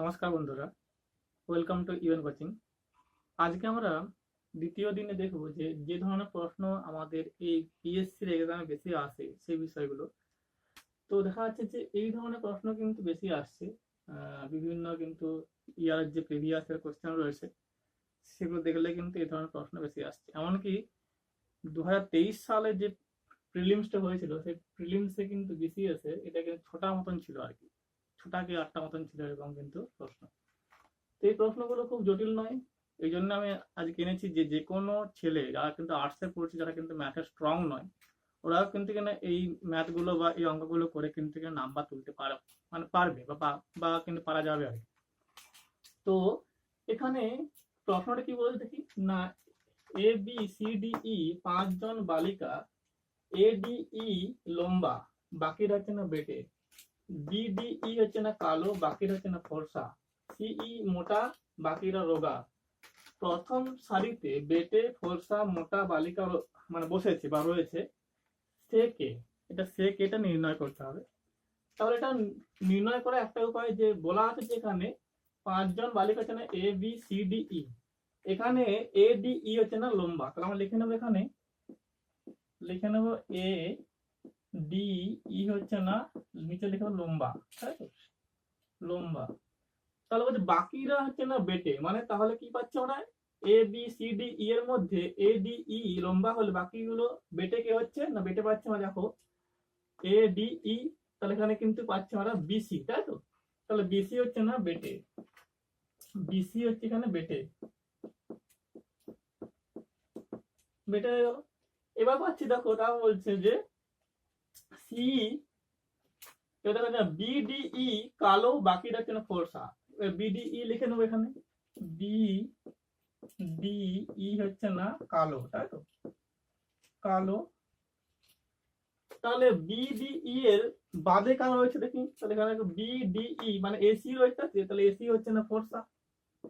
নমস্কার বন্ধুরা। Welcome to even coaching আজকে আমরা দ্বিতীয় দিনে দেখব যে যে ধরনের প্রশ্ন আমাদের এই পিএসসির এক্সামে বেশি আসে সেই বিষয়গুলো। তো দেখা যাচ্ছে যে, এই ধরনের প্রশ্ন কিন্তু বেশি আসছে। বিভিন্ন কিন্তু ইয়ার যে প্রিভিয়াস এর কোশ্চেন রয়েছে, সেগুলো দেখলে কিন্তু এই ধরনের প্রশ্ন বেশি আসছে। এমনকি দু হাজার তেইশ সালে যে প্রিলিমসটা হয়েছিল, সেই প্রিলিমসে কিন্তু বিসিএস এটা কিন্তু ছোটা মতন ছিল আর কি। কি আটটা মতন ছিল এরকম কিন্তু প্রশ্ন। তো এই প্রশ্নগুলো খুব জটিল নয়। এই জন্য আমি আজকে এনেছি যে যে কোনো ছেলে, যারা কিন্তু আর্টসে পড়ছে, যারা কিন্তু ম্যাথে স্ট্রং নয় ওরা কিন্তু কিনা এই ম্যাথগুলো বা এই অঙ্কগুলো করে কিন্তু কিনা নাম্বার তুলতে পারে মানে পারবে বা বা কিন্তু পারা যাবে আর তো এখানে প্রশ্নটা কি বলছে দেখি? না A B C D E পাঁচজন বালিকা এ ডি ই লম্বা, বাকিরা হচ্ছে না বেটে? বিডিই হচ্ছে না কালো, বাকিরা হচ্ছে না ফর্সা। সিই মোটা, বাকিরা রোগা। প্রথম সারিতে বেটে ফর্সা, মোটা, বালিকা মানে বসেছে বা রয়েছে। সে কে? এটা সে কে, এটা নির্ণয় করতে হবে। তাহলে এটা নির্ণয় করা একটা উপায় যে বলা আছে যে এখানে পাঁচজন বালিকা হচ্ছে না A B C D E এখানে এ ডি ই হচ্ছে না লম্বা। তাহলে আমরা লিখে নেব এখানে। লিখে নেব এ ডি ই হচ্ছে না নিচে লিখে লম্বা, তাই তো? লম্বা। তাহলে বলছে বাকিরা হচ্ছে না বেটে মানে তাহলে কি পাচ্ছে ওরা? A B C D E এর মধ্যে এ ডি ই লম্বা হলে বাকিগুলো বেটে কে হচ্ছে না বেটে পাচ্ছে আমরা দেখো এ ডি ই তাহলে এখানে কিন্তু পাচ্ছে আমরা বিসি তাই তো? তাহলে বিসি হচ্ছে না বেটে। বিসি হচ্ছে এখানে বেটে। বেটে হয়ে গেল। এবার পাচ্ছি, দেখো, তাও বলছে যে সি এটা দেখা বিডিই কালো, বাকিটা হচ্ছে না ফর্সা। বিডিই লিখে নেব এখানে। বি ডি হচ্ছে না কালো, তাই তো? কালো। তাহলে বিডিই এর বাদে কালো রয়েছে দেখি? তাহলে এখানে বিডিই মানে এসি রয়েছে তাহলে এসি হচ্ছে না ফর্সা।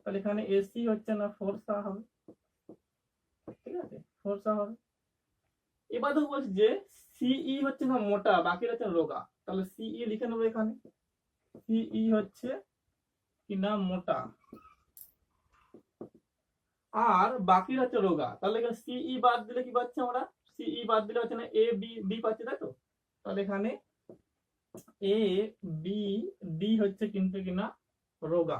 তাহলে এখানে এসি হচ্ছে না ফর্সা হবে। ঠিক আছে? ফর্সা হবে। এবার দেখো বলছে যে সিই হচ্ছে না মোটা, বাকিরা হচ্ছে রোগা। তাহলে সিই লিখে নেব এখানে। সিই হচ্ছে কি না মোটা। আর বাকিরা হচ্ছে রোগা। তাহলে এখানে সিই বাদ দিলে কি পাচ্ছি আমরা? সিই বাদ দিলে হচ্ছে না এ বি ডি পাচ্ছি, তাই তো? তাহলে এখানে এ বি ডি হচ্ছে কিন্তু কিনা রোগা।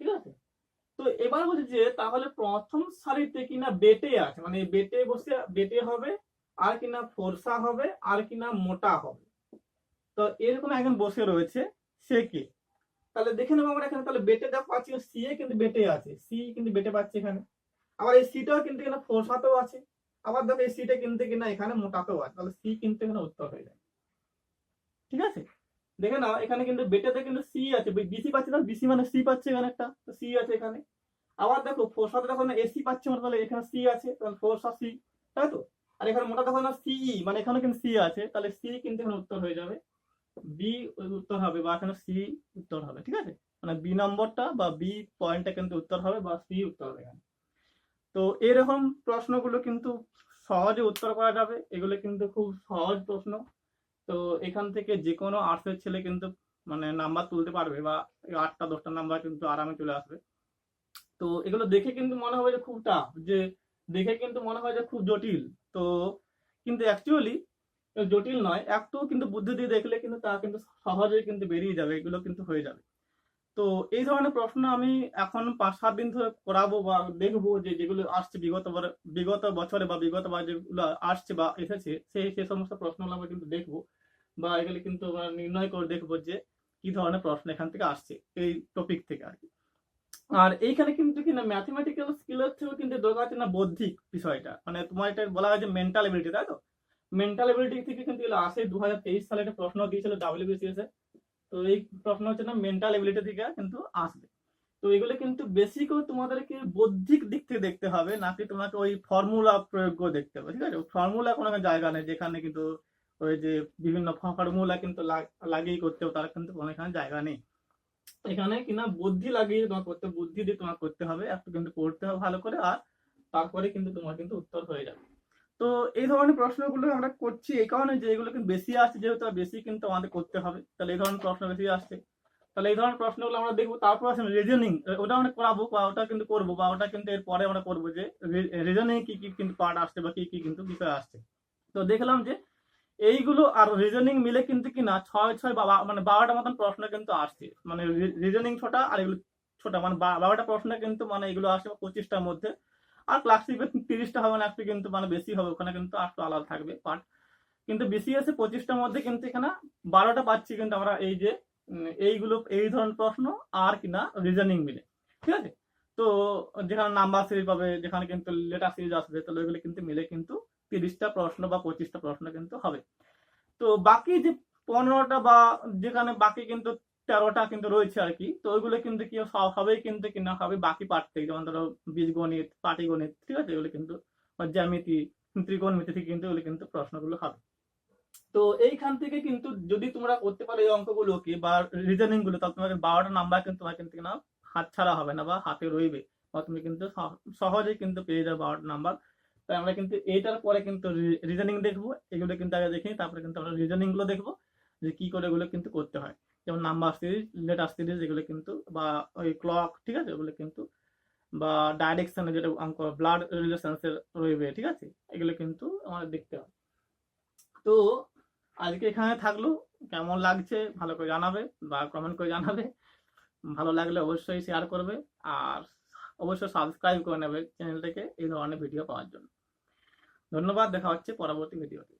ঠিক আছে? তো এবার বলছে যে তাহলে প্রথম সারিতে কিনা বেটে আছে মানে বেটে বসে, বেটে হবে, আর কিনা ফর্সা হবে, আর কিনা মোটা হবে। তো এরকম একজন বসে রয়েছে, সে কে? তাহলে দেখে নেব আমরা এখানে, তাহলে বেটে দেখো পাচ্ছি সি এ কিন্তু বেটে আছে, সি কিন্তু বেটে পাচ্ছে এখানে। আবার এই সিটাও কিন্তু এখানে ফোরসাতেও আছে, আবার দেখো এই সিটা কিন্তু কিনা এখানে মোটাতেও আছে, তাহলে সি কিন্তু এখানে উত্তর হয়ে যায়। ঠিক আছে? দেখে নাও, এখানে কিন্তু বেটেতে কিন্তু সি আছে। বিসি পাচ্ছে না বিসি মানে সি পাচ্ছে এখানে একটা, তো সি আছে এখানে। আবার দেখো ফোরসাতে দেখো না এসি পাচ্ছে মানে তাহলে এখানে সি আছে, তাহলে ফোরসা সি তাই তো? আর এখানে মোটা দেখো না সিই মানে এখানে কিন্তু সি আছে, তাহলে সি কিন্তু এখানে উত্তর হয়ে যাবে। বি উত্তর হবে বা এখানে সি উত্তর হবে, ঠিক আছে? মানে বি নম্বরটা বা বি পয়েন্টটা কিন্তু উত্তর হবে বা সি উত্তর হবে এখানে। তো এরকম প্রশ্নগুলো কিন্তু সহজে উত্তর করা যাবে। এগুলো কিন্তু খুব সহজ প্রশ্ন। তো এখান থেকে যে কোনো আর্টসের ছেলে কিন্তু মানে নাম্বার তুলতে পারবে বা আটটা, দশটা নাম্বার কিন্তু আরামে চলে আসবে। তো এগুলো দেখে কিন্তু মনে হবে যে খুব টাফ যে দেখে কিন্তু মনে হয় যে খুব জটিল। তো কিন্তু অ্যাকচুয়ালি জটিল নয় একটু কিন্তু বুদ্ধি দিয়ে দেখলে কিন্তু তা কিন্তু সহজেই কিন্তু বেরিয়ে যাবে, এগুলো কিন্তু হয়ে যাবে। তো এই ধরনের প্রশ্ন আমি এখন পাঁচ, সাত দিন ধরে করাবো বা দেখব যে যেগুলো আসছে বিগত বিগত বছরে বা বিগত বার যেগুলো আসছে বা এসেছে, সেই সেই সমস্ত প্রশ্নগুলো আমরা কিন্তু দেখব বা এগুলো কিন্তু নির্ণয় করে দেখব যে কি ধরনের প্রশ্ন এখান থেকে আসছে এই টপিক থেকে আর কি। আর এইখানে কিন্তু কি না ম্যাথমেটিক্যাল স্কিলের থেকেও কিন্তু দরকার আছে না বৌদ্ধিক বিষয়টা। মানে তোমার এটা বলা হয় যে মেন্টাল এবিলিটি তাই তো? মেন্টাল এবিলিটি থেকে কিন্তু আসে। দু হাজার তেইশ সালে একটা প্রশ্ন দিয়েছিল ডাব্লিউবিসিএস এ। তো এই প্রশ্ন হচ্ছে না মেন্টাল এবিলিটি থেকে কিন্তু আসবে। তো এগুলো কিন্তু বেশি করে তোমাদেরকে বৌদ্ধিক দিক থেকে দেখতে হবে নাকি তোমাকে ওই ফর্মুলা প্রয়োগ করে দেখতে হবে, ঠিক আছে? ফর্মুলা কোনো জায়গা নেই যেখানে কিন্তু ওই যে বিভিন্ন ফর্মুলা কিন্তু লাগ- লাগিয়ে করতে হবে, তার কিন্তু কোনো এখানে জায়গা নেই। এখানে কিনা বুদ্ধি লাগিয়ে তোমার করতে বুদ্ধি দিয়ে তোমার করতে হবে, একটু কিন্তু পড়তে হবে ভালো করে, আর তারপরে কিন্তু তোমার কিন্তু উত্তর হয়ে যাবে। তো এই ধরনের প্রশ্নগুলো আমরা করছি এই কারণে যে এগুলো কিন্তু বেশি আসছে, যেহেতু বেশি কিন্তু আমাদের করতে হবে। তাহলে এই ধরনের প্রশ্ন বেশি আসছে। তাহলে এই ধরনের প্রশ্নগুলো আমরা দেখব। তারপর আছে রিজনিং ওটা আমরা করাবো বা ওটা কিন্তু করব বা ওটা কিন্তু এর পরে আমরা করব যে রিজনিং কি কি কিন্তু পার্ট আসছে বা কি কি কিন্তু বিষয় আসছে। তো দেখলাম যে এইগুলো আর রিজনিং মিলে কিন্তু কি না ছয় ছয় বা মানে বারোটা মতন প্রশ্ন কিন্তু আসছে। মানে রিজনিং ছোটা আর এগুলো ছোটা। মানে বারোটা প্রশ্ন কিন্তু মানে এগুলো আসছে পঁচিশটার মধ্যে। আর ক্লাসিকে তিরিশটা হবে না, একটু কিন্তু মানে বেশি হবে, ওখানে কিন্তু একটু আলাদা থাকবে পার্ট কিন্তু বিসিএস পঁচিশটার মধ্যে কিন্তু এখানে বারোটা পাচ্ছি কিন্তু আমরা এই যে এইগুলো, এই ধরনের প্রশ্ন আর কিনা রিজনিং মিলে। ঠিক আছে? তো যেখানে নাম্বার সিরিজ পাবে, যেখানে কিন্তু লেটার সিরিজ আসবে, তাহলে ওইগুলো কিন্তু মিলে কিন্তু তিরিশটা প্রশ্ন বা পঁচিশটা প্রশ্ন কিন্তু হবে। তো বাকি যে পনেরোটা বা যেখানে বাকি কিন্তু তেরোটা কিন্তু রয়েছে আর কি। তো ওইগুলো কিন্তু কি হবেই কিন্তু কিনা হবে বাকি পার্ট থেকে, যেমন ধরো বীজগণিত, পাটিগণিত, ঠিক আছে? এগুলো কিন্তু জ্যামিতি, ত্রিকোণমিতি থেকে কিন্তু এগুলো কিন্তু প্রশ্নগুলো হবে। তো এইখান থেকে কিন্তু যদি তোমরা করতে পারো এই অঙ্কগুলোকে বা রিজনিংগুলো, তাহলে তোমাকে বারোটা নাম্বার কিন্তু তোমার কিন্তু না হাত ছাড়া হবে না বা হাতে রইবে বা তুমি কিন্তু সহ- সহজেই কিন্তু পেয়ে যাবে বারোটা নাম্বার তাই আমরা কিন্তু এইটার পরে কিন্তু রিজনিং দেখব, এগুলো কিন্তু আগে দেখি তারপরে কিন্তু আমরা রিজনিংগুলো দেখব যে কি করে এগুলো কিন্তু করতে হয়। যেমন নাম্বার সিরিজ লেটার সিরিজ এগুলো কিন্তু, বা ওই ক্লক ঠিক আছে? ওগুলো কিন্তু, বা ডাইরেকশনে যেটা অঙ্ক ব্লাড রিলেশনস এর রইবে, ঠিক আছে? এগুলো কিন্তু আমাদের দেখতে হবে। তো আজকে এখানে থাকল। কেমন লাগছে ভালো করে জানাবে, বা কমেন্ট করে জানাবে। ভালো লাগলে অবশ্যই শেয়ার করবে, আর অবশ্যই সাবস্ক্রাইব করে নেবে চ্যানেলটাকে এই ধরনের ভিডিও পাওয়ার জন্য। ধন্যবাদ, দেখা হচ্ছে পরবর্তী ভিডিওতে